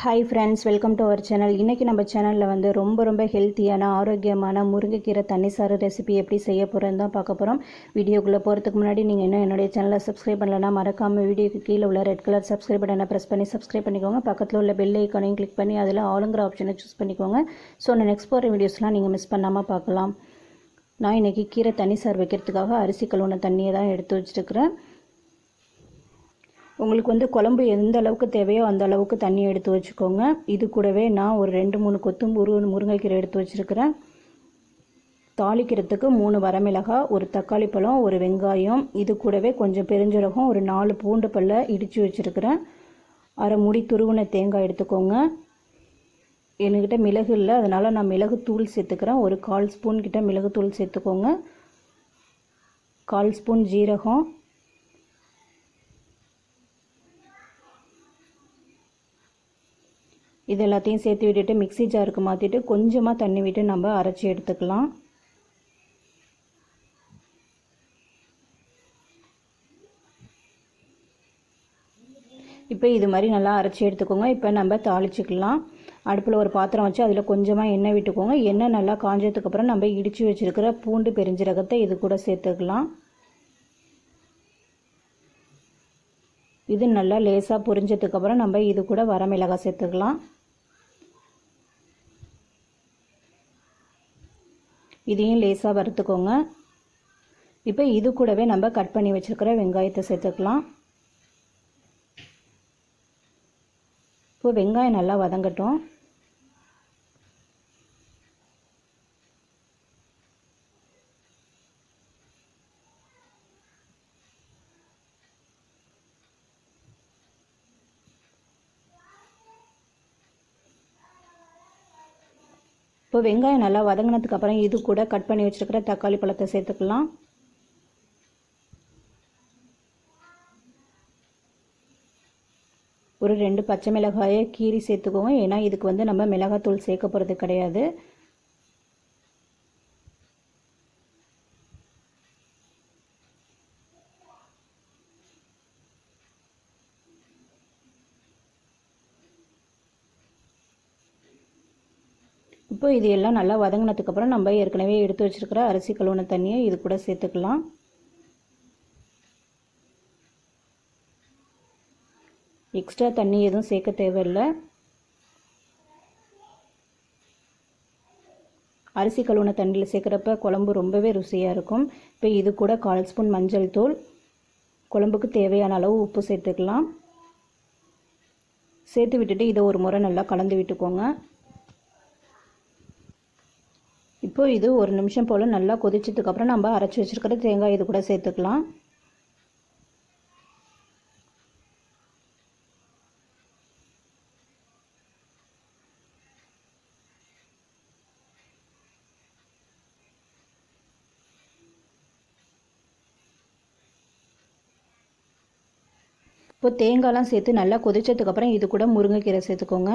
Hi friends welcome to our channel இன்றைக்கி நம்ம சேனலில் வந்து ரொம்ப ரொம்ப ஹெல்த்தியான ஆரோக்கியமான முருங்கைக்கீரை தண்ணி சாறு ரெசிபி எப்படி செய்ய போகிறேன்னு தான் பார்க்க போகிறோம் வீடியோக்குள்ளே போகிறதுக்கு முன்னாடி நீங்கள் இன்னும் என்னுடைய சேனலை சப்ஸ்கிரைப் பண்ணலன்னா மறக்காமல் வீடியோக்கு கீழே உள்ள ரெட் கலர் சப்ஸ்கிரைப் பட்டனை ப்ரெஸ் பண்ணி சப்ஸ்கிரைப் பண்ணிக்கோங்க. பக்கத்தில் உள்ள பெல் ஐக்கானையும் கிளிக் பண்ணி அதில் ஆளுங்கிற ஆப்ஷனை சூஸ் பண்ணிக்கோங்க. ஸோ நான் நெக்ஸ்ட் போகிற வீடியோஸ்லாம் நீங்கள் மிஸ் பண்ணாமல் பார்க்கலாம். நான் இன்றைக்கி கீரை தண்ணி சாறு வைக்கிறதுக்காக அரிசி கழுவுன தண்ணியை தான் எடுத்து வச்சுருக்கிறேன். உங்களுக்கு வந்து குழம்பு எந்த அளவுக்கு தேவையோ அந்த அளவுக்கு தண்ணி எடுத்து வச்சுக்கோங்க. இது கூடவே நான் ஒரு ரெண்டு மூணு கொத்து முரு முருங்கைக்கீரை எடுத்து வச்சுருக்கிறேன். தாளிக்கிறதுக்கு மூணு வரமிளகாய் ஒரு தக்காளி பழம் ஒரு வெங்காயம் இது கூடவே கொஞ்சம் பெருஞ்சீரகம் ஒரு நாலு பூண்டு பல்ல இடித்து வச்சுருக்கிறேன். அரை முடி துருவின தேங்காய் எடுத்துக்கோங்க. என்கிட்ட மிளகு இல்லை அதனால் நான் மிளகு தூள் சேர்த்துக்கிறேன். ஒரு கால் ஸ்பூன் கிட்ட மிளகு தூள் சேர்த்துக்கோங்க. கால் ஸ்பூன் ஜீரகம் இது எல்லாத்தையும் சேர்த்து விட்டுட்டு மிக்சி ஜாருக்கு மாற்றிட்டு கொஞ்சமாக தண்ணி விட்டு நம்ம அரைச்சி எடுத்துக்கலாம். இப்போ இது மாதிரி நல்லா அரைச்சி எடுத்துக்கோங்க. இப்போ நம்ம தாளிச்சிக்கலாம். அடுப்பில் ஒரு பாத்திரம் வச்சு அதில் கொஞ்சமாக எண்ணெய் விட்டுக்கோங்க. எண்ணெய் நல்லா காஞ்சதுக்கப்புறம் நம்ம இடித்து வச்சுருக்கிற பூண்டு பெருஞ்சீரகத்தை இது கூட சேர்த்துக்கலாம். இது நல்லா லேசாக பொரிஞ்சதுக்கப்புறம் நம்ம இது கூட வரமிளகாய் சேர்த்துக்கலாம். இதையும் லேசாக வறுத்துக்கோங்க. இப்போ இது கூடவே நம்ம கட் பண்ணி வச்சுருக்கிற வெங்காயத்தை சேர்த்துக்கலாம். இப்போ வெங்காயம் நல்லா வதங்கட்டும். இப்போ வெங்காயம் நல்லா வதங்கினதுக்கப்புறம் இது கூட கட் பண்ணி வச்சுருக்கிற தக்காளி பழத்தை சேர்த்துக்கலாம். ஒரு ரெண்டு பச்சை மிளகாயை கீரி சேர்த்துக்கோங்க. ஏன்னா இதுக்கு வந்து நம்ம மிளகாத்தூள் சேர்க்க போகிறது கிடையாது. இப்போ இது எல்லாம் நல்லா வதங்கினதுக்கப்புறம் நம்ம ஏற்கனவே எடுத்து வச்சுருக்கிற அரிசி கழுவுன தண்ணியை இது கூட சேர்த்துக்கலாம். எக்ஸ்ட்ரா தண்ணி எதுவும் சேர்க்க தேவையில்லை. அரிசி கழுவுன தண்ணியில் சேர்க்குறப்ப குழம்பு ரொம்பவே ருசியாக இருக்கும். இப்போ இது கூட கால் ஸ்பூன் மஞ்சள் தூள் குழம்புக்கு தேவையான அளவு உப்பு சேர்த்துக்கலாம். சேர்த்து விட்டுட்டு இதை ஒரு முறை நல்லா கலந்து விட்டுக்கோங்க. இப்போ இது ஒரு நிமிஷம் போல் நல்லா கொதிச்சதுக்கப்புறம் நம்ம அரைச்சி வச்சுருக்கிற தேங்காய் இது கூட சேர்த்துக்கலாம். இப்போ தேங்காய்லாம் சேர்த்து நல்லா கொதிச்சதுக்கப்புறம் இது கூட முருங்கைக்கீரை சேர்த்துக்கோங்க.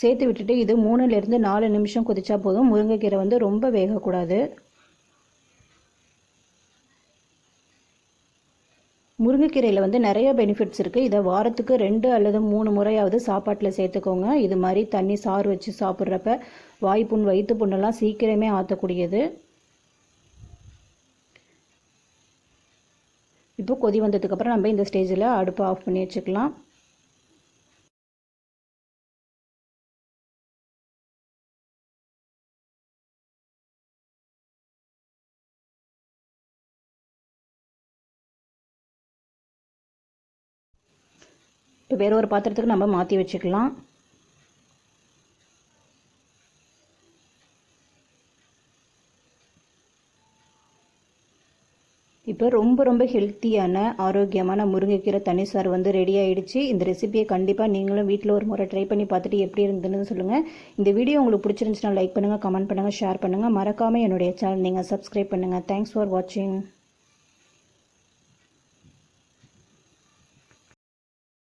சேர்த்து விட்டுட்டு இது மூணுலேருந்து நாலு நிமிஷம் கொதிச்சா போதும். முருங்கைக்கீரை வந்து ரொம்ப வேகக்கூடாது. முருங்கைக்கீரையில் வந்து நிறைய பெனிஃபிட்ஸ் இருக்குது இதை வாரத்துக்கு ரெண்டு அல்லது மூணு முறையாவது சாப்பாட்டில் சேர்த்துக்கோங்க. இது மாதிரி தண்ணி சாறு வச்சு சாப்பிட்றப்ப வாய்ப்புண் வயிற்று புண்ணெல்லாம் சீக்கிரமே ஆற்றக்கூடியது இப்போ கொதி வந்ததுக்கப்புறம் நம்ம இந்த ஸ்டேஜில் அடுப்பை ஆஃப் பண்ணி வச்சுக்கலாம். இப்போ வேறு ஒரு பாத்திரத்துக்கு நம்ம மாற்றி வச்சுக்கலாம். இப்போ ரொம்ப ரொம்ப ஹெல்த்தியான ஆரோக்கியமான முருங்கைக்கீரை தனி சார் வந்து ரெடி ஆகிடுச்சு இந்த ரெசிபியை கண்டிப்பாக நீங்களும் வீட்டில் ஒரு முறை ட்ரை பண்ணி பார்த்துட்டு எப்படி இருந்ததுன்னு சொல்லுங்கள் இந்த வீடியோ உங்களுக்கு பிடிச்சிருந்துச்சுன்னா லைக் பண்ணுங்கள் கமெண்ட் பண்ணுங்கள் ஷேர் பண்ணுங்கள் மறக்காமல் என்னுடைய சேனல் நீங்கள் சப்ஸ்கிரைப் பண்ணுங்கள் தேங்க்ஸ் ஃபார் வாட்சிங்